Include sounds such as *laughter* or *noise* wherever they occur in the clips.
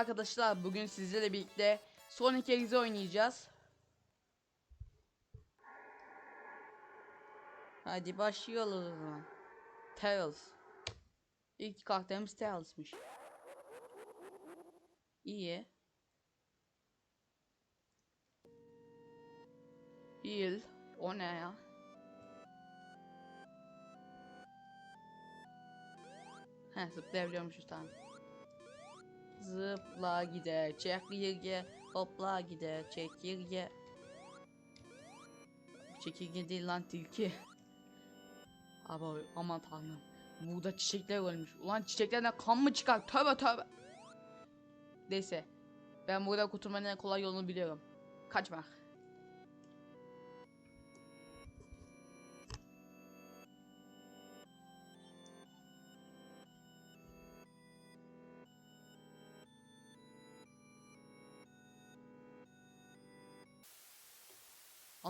Arkadaşlar. Bugün sizlerle birlikte Sonic Exe oynayacağız. Hadi başlayalım o zaman. Tails. İlk karakterimiz Tails'mış. İyi. Heal. O ne ya? Heh zıplayabiliyormuşuz tamam. Zıpla gider çekirge hopla gider çekirge Çekirge değil lan tilki. Ama aman tanrım Burada çiçekler ölmüş. Ulan çiçeklerden kan mı çıkar? Tövbe tövbe. Neyse Ben burada kurtulmanın kolay yolunu biliyorum. Kaçmak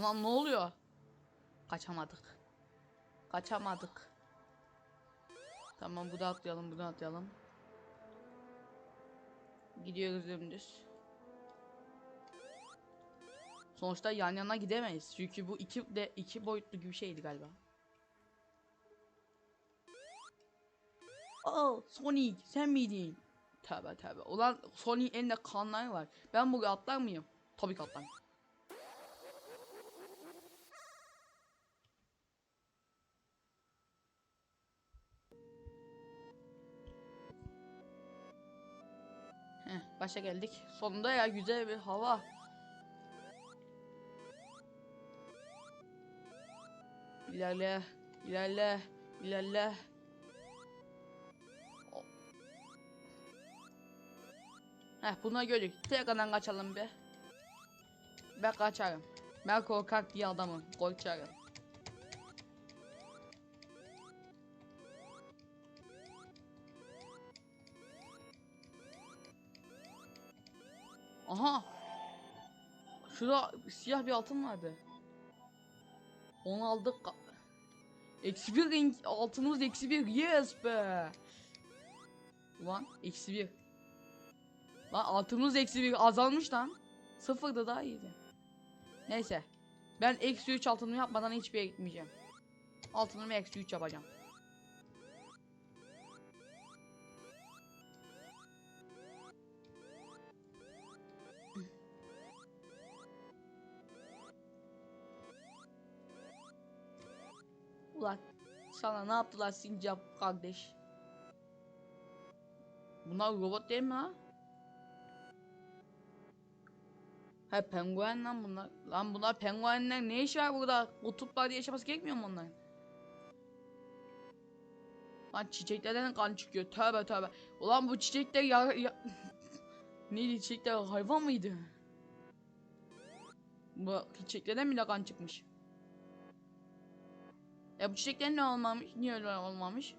Anam ne oluyor? Kaçamadık. Kaçamadık. Tamam bunu atlayalım bunu atlayalım. Gidiyoruz dümdüz. Sonuçta yan yana gidemeyiz. Çünkü bu iki de iki boyutlu gibi şeydi galiba. Aa Sonic sen miydin? Tövbe tövbe. Ulan Sonic elinde kanlar var. Ben buraya atlar mıyım? Tabii ki atlarım. Başa geldik. Sonunda ya güzel bir hava. İlerle, ilerle, ilerle. Heh, buna gördük. Tekrardan kaçalım be. Ben kaçarım. Ben korkak bir adamım. Korkarım. Aha. Şurada siyah bir altın vardı. Onu aldık. Eksi bir altınımız eksi bir. Yes be. Ulan eksi bir. Lan altınımız eksi bir azalmış lan. Sıfırda daha iyiydi. Neyse. Ben eksi 3 altınımı yapmadan hiçbir yere gitmeyeceğim. Altınımı eksi 3 yapacağım. Sana ne yaptılar sincap kardeş? Bunlar robot değil mi ha? He penguen lan bunlar. Lan bunlar penguenler ne işi var burada? Kutuplarda yaşaması gerekmiyor mu onların? Lan çiçeklerden kan çıkıyor. Tövbe tövbe. Ulan bu çiçekler ya... ya... *laughs* Neydi çiçekler hayvan mıydı? Bu çiçeklerden bile kan çıkmış. Ya bu çiçekler ne olmamış? Niye öyle olmamış?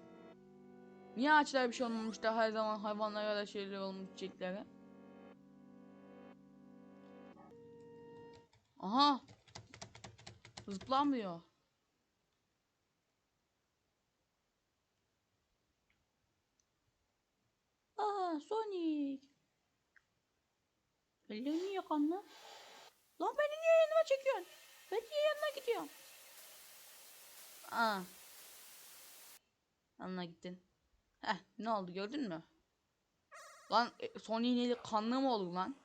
Niye ağaçlara bir şey olmamış da her zaman hayvanlara da şeyler olmuş çiçeklere? Aha! Zıplamıyor. Aa Sonic. Ellerini niye kanlı? Lan beni niye yanıma çekiyorsun? Ben niye yanına gidiyorum? Aa. Yanına gittin. Heh ne oldu gördün mü? Lan e, Sony'nin eli kanlı mı olur lan?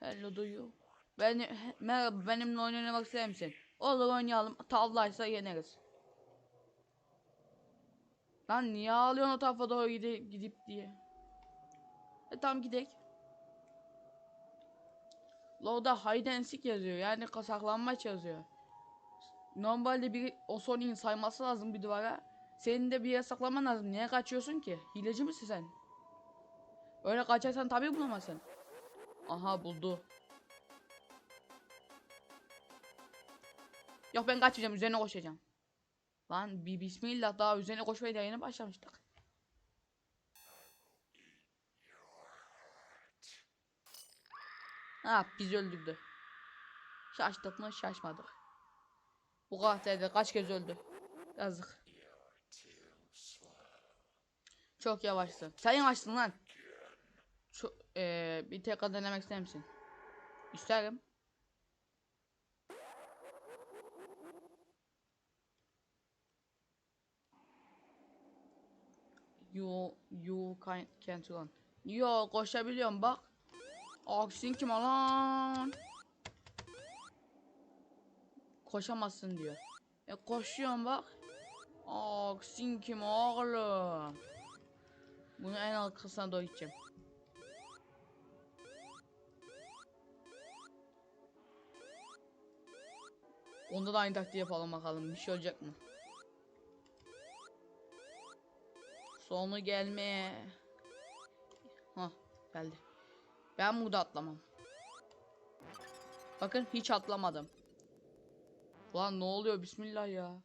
Hello do you? Ben, merhaba benimle oynamak ister misin? Olur oynayalım. Tavlaysa yeneriz. Lan niye ağlıyorsun o tarafa doğru gide, gidip diye. E tamam gidelim. Orada hide and seek yazıyor yani kasaklanmaç yazıyor. Normalde bir o Sony'in sayması lazım bir duvara. Senin de bir yere saklaman lazım. Niye kaçıyorsun ki? Hileci misin sen? Öyle kaçarsan tabii bulamazsın. Aha buldu. Yok ben kaçmayacağım üzerine koşacağım. Lan bir bismillah daha üzerine koşmaya da yeni başlamıştık. Ha biz öldürdü. Şaştık mı şaşmadık. Bu karakterde kaç kez öldü. Yazık. Çok yavaşsın. Sen yavaşsın lan. Çok, eee bir tekrar denemek ister misin? İsterim. You you can't run. Yo koşabiliyorum bak. Aksin kim lan? Koşamazsın diyor. E koşuyorum bak. Aksin kim oğlum? Bunu en arkasına doğru gideceğim. Onda da aynı taktiği yapalım bakalım bir şey olacak mı? Sonu gelmeye. Ha geldi. Ben burada atlamam. Bakın hiç atlamadım. Lan ne oluyor bismillah ya.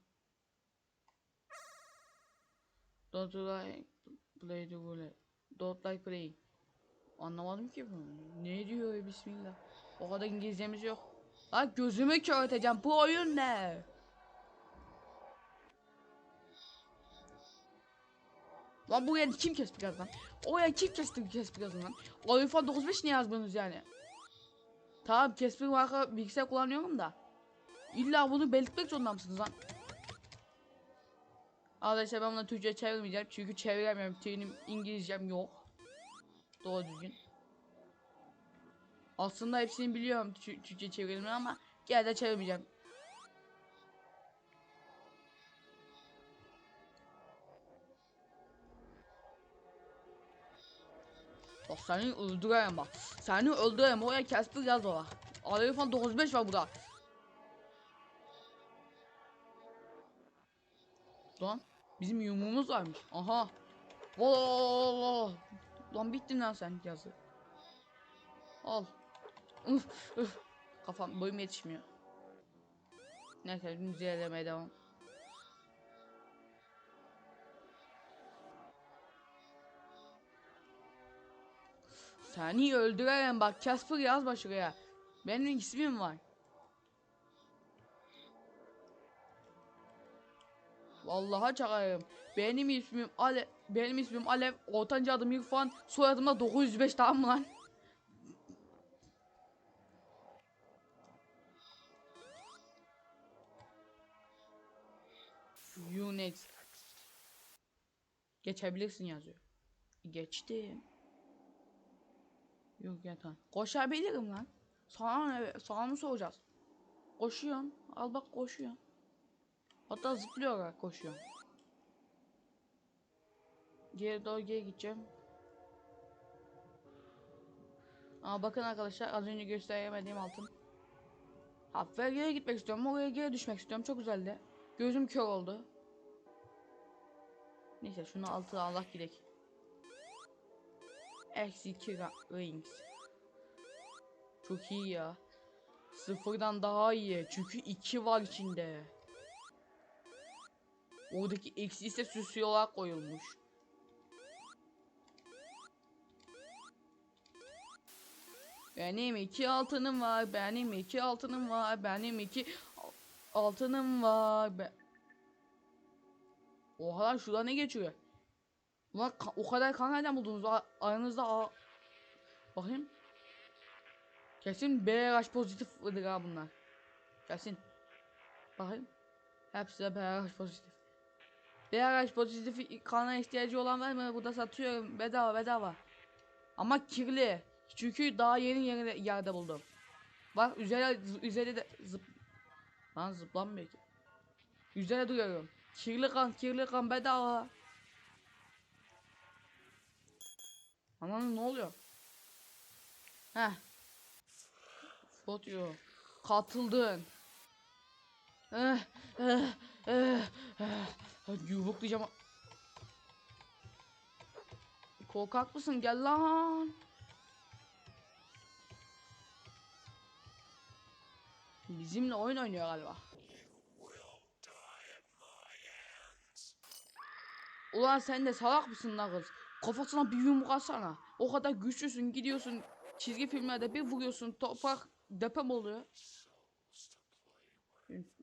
Don't like play the role. Don't like play. Anlamadım ki bunu. Ne diyor ya bismillah. O kadar İngilizcemiz yok. Lan gözümü kör edeceğim. Bu oyun ne? Lan bu yani kim kesti birazdan? O yani kim kesti kesti birazdan lan? O iPhone 95 ne yazdınız yani? Tamam Kesper marka bilgisayar kullanıyorum da. İlla bunu belirtmek zorunda mısınız lan? Arkadaşlar ben bunu Türkçe çevirmeyeceğim çünkü çeviremiyorum. Benim İngilizcem yok. Doğru düzgün. Aslında hepsini biliyorum Tü- Türkçe çevirmeyi ama gel de çevirmeyeceğim. Bak seni öldüreyim bak. Seni öldüreyim. Oraya Casper yaz baba. Arayı falan 95 var burada. Lan bizim yumruğumuz varmış. Aha. Oo. Lan bittin lan sen yazı. Al. Uf, uf. Kafam boyum yetişmiyor. Neyse müziğe devam. Seni öldürürüm bak Casper yazma şuraya. Benim ismim var. Vallahi çakarım. Benim ismim Alev. Benim ismim Alev. Ortanca adım İrfan. Soyadım da 905 tamam mı lan? You. Geçebilirsin yazıyor. Geçtim. Yok ya tamam. Koşabilirim lan. Sana? Sana mı soracağız? Koşuyorsun. Al bak koşuyorsun. Hatta zıplayarak koşuyorsun. Geri doğru geri gideceğim. Aa bakın arkadaşlar az önce gösteremediğim altın. Hafif geri gitmek istiyorum. Oraya geri düşmek istiyorum. Çok güzeldi. Gözüm kör oldu. Neyse şunu altı Allah gidek. Eksi 2 ra- rings. Çok iyi ya. Sıfırdan daha iyi. Çünkü 2 var içinde. Oradaki eksi ise süslü olarak koyulmuş. Benim iki altınım var. Benim iki altınım var. Benim iki al- altınım var. Be Oha lan şurada ne geçiyor? Ulan o kadar kan nereden buldunuz? Aranızda a Bakayım. Kesin BRH pozitifdir ha bunlar. Kesin. Bakayım. Hepsi de BRH pozitif. BRH pozitif kana ihtiyacı olan var mı? Burada satıyorum. Bedava bedava. Ama kirli. Çünkü daha yeni yerde, yerde buldum. Bak üzerine üzerine de zıp Lan zıplanmıyor ki. Üzerine duruyorum. Kirli kan, kirli kan bedava. Aman ne oluyor? Heh. Foto. Katıldın. Eh, eh, eh, eh. Hadi yumruklayacağım. Korkak mısın? Gel lan. Bizimle oyun oynuyor galiba. Ulan sen de salak mısın lan kız? Kafasına bir yumruk atsana. O kadar güçlüsün gidiyorsun çizgi filmlerde bir vuruyorsun toprak deprem oluyor.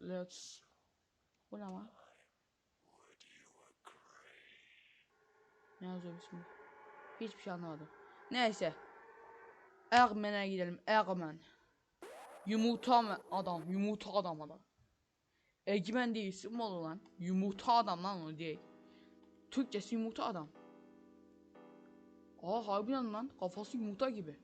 Evet. Bu ne lan? Ne yazıyor bismillah? Hiçbir şey anlamadım. Neyse. Ermen'e gidelim. Ermen. Yumurta adam. Yumurta adam adam. Egemen değil isim olur lan? Yumurta adam lan o değil. Türkçesi yumurta adam. Aa harbiden lan kafası yumurta gibi.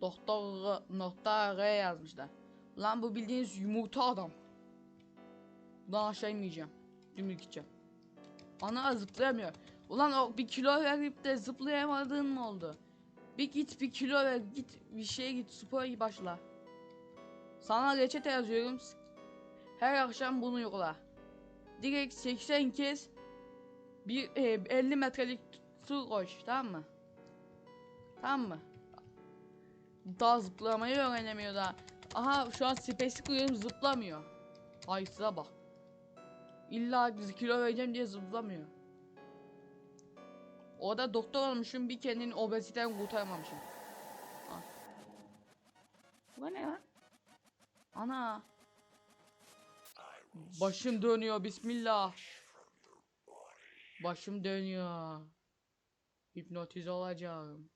Doktor nokta R yazmışlar. Lan bu bildiğiniz yumurta adam. Daha aşağı inmeyeceğim. Dümdüz gideceğim. Ana zıplayamıyor. Ulan o bir kilo verip de zıplayamadığın mı oldu? Bir git bir kilo ver git bir şeye git spora başla. Sana reçete yazıyorum. Her akşam bunu yokla. Direkt 80 kez bir e, 50 metrelik su koş tamam mı? Tamam mı? Daha zıplamayı öğrenemiyor daha. Aha şu an space'i kuruyorum zıplamıyor. Ay size bak. İlla kilo vereceğim diye zıplamıyor. Orada doktor olmuşum bir kendini obeziten kurtarmamışım. Ha. Bu ne lan? Ana. Başım dönüyor bismillah. Başım dönüyor. Hipnotize olacağım.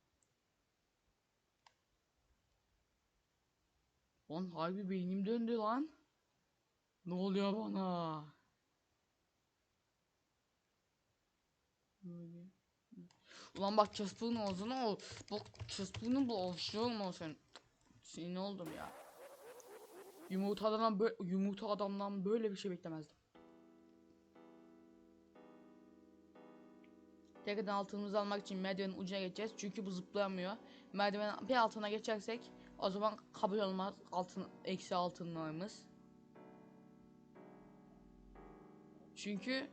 Lan harbi beynim döndü lan. Ne oluyor bana? Ulan bak Casper'ın ağzına ol. Bak Casper'ın bu ağzına olma sen. Sinir oldum ya. Yumurta adamdan böyle, yumurta adamdan böyle bir şey beklemezdim. Tekrardan altınımızı almak için merdivenin ucuna geçeceğiz. Çünkü bu zıplayamıyor. Merdivenin bir altına geçersek o zaman kabul olmaz altın eksi altınlarımız. Çünkü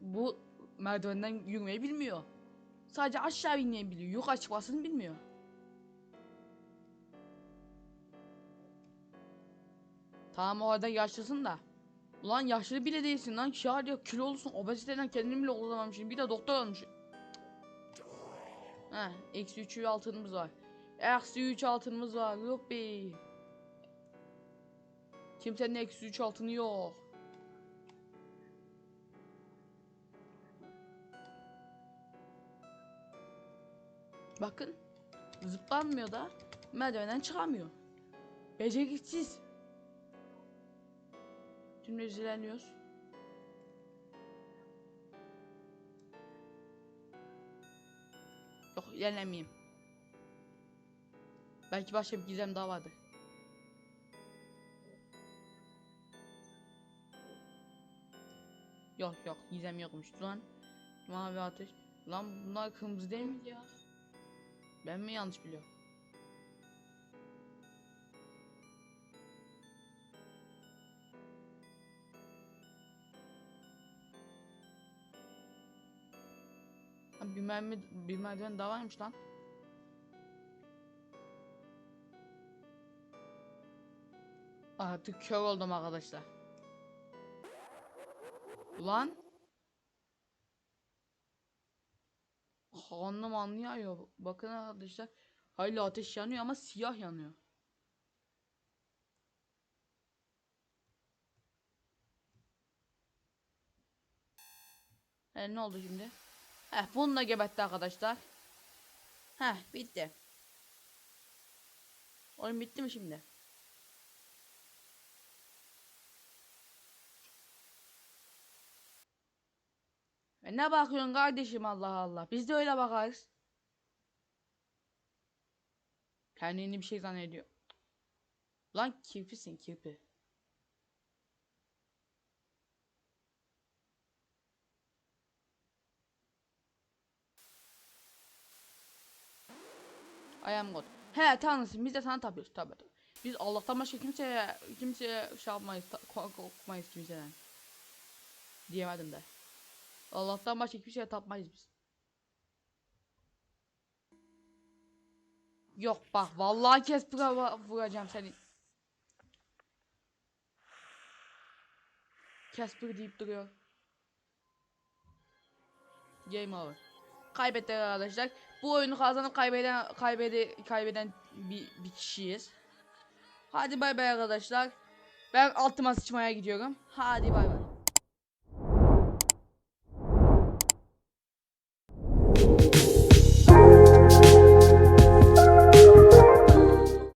bu merdivenden yürümeyi bilmiyor. Sadece aşağı inmeyi biliyor. Yukarı çıkmasını bilmiyor. Tamam orada yaşlısın da. Ulan yaşlı bile değilsin lan. Şahar diyor kilolusun. Obeziteden kendini bile olamamışsın. Bir de doktor olmuşsun. Heh, eksi 3 altınımız var. Eksi 3 altınımız var. Yuppi. Kimsenin eksi 3 altını yok. Bakın. Zıplanmıyor da merdivenden çıkamıyor. Beceriksiz. Şimdi izleniyoruz. Yok yenemeyeyim. Belki başka bir gizem daha vardı. Yok yok gizem yokmuş lan. Mavi ateş. Lan bunlar kırmızı değil mi ya? Ben mi yanlış biliyorum? Bir mermi, bir merdiven daha varmış lan. Artık kör oldum arkadaşlar. Ulan. Kanım anlıyor. Bakın arkadaşlar. Hala ateş yanıyor ama siyah yanıyor. E, ne oldu şimdi? Heh bununla gebertti arkadaşlar. Heh bitti. Oyun bitti mi şimdi? E ne bakıyorsun kardeşim Allah Allah. Biz de öyle bakarız. Kendini bir şey zannediyor. Lan kirpisin kirpi. I am God. He tanrısın biz de sana tapıyoruz tabi. Biz Allah'tan başka kimseye kimseye şey yapmayız korkmayız kimseden. Diyemedim de. Allah'tan başka hiçbir şeye tapmayız biz. Yok bak vallahi kes vura- vuracağım seni. Casper deyip duruyor. Game over. Kaybettik arkadaşlar. Bu oyunu kazanıp kaybeden kaybede kaybeden bir, bir kişiyiz. Hadi bay bay arkadaşlar. Ben altıma sıçmaya gidiyorum. Hadi bay bay.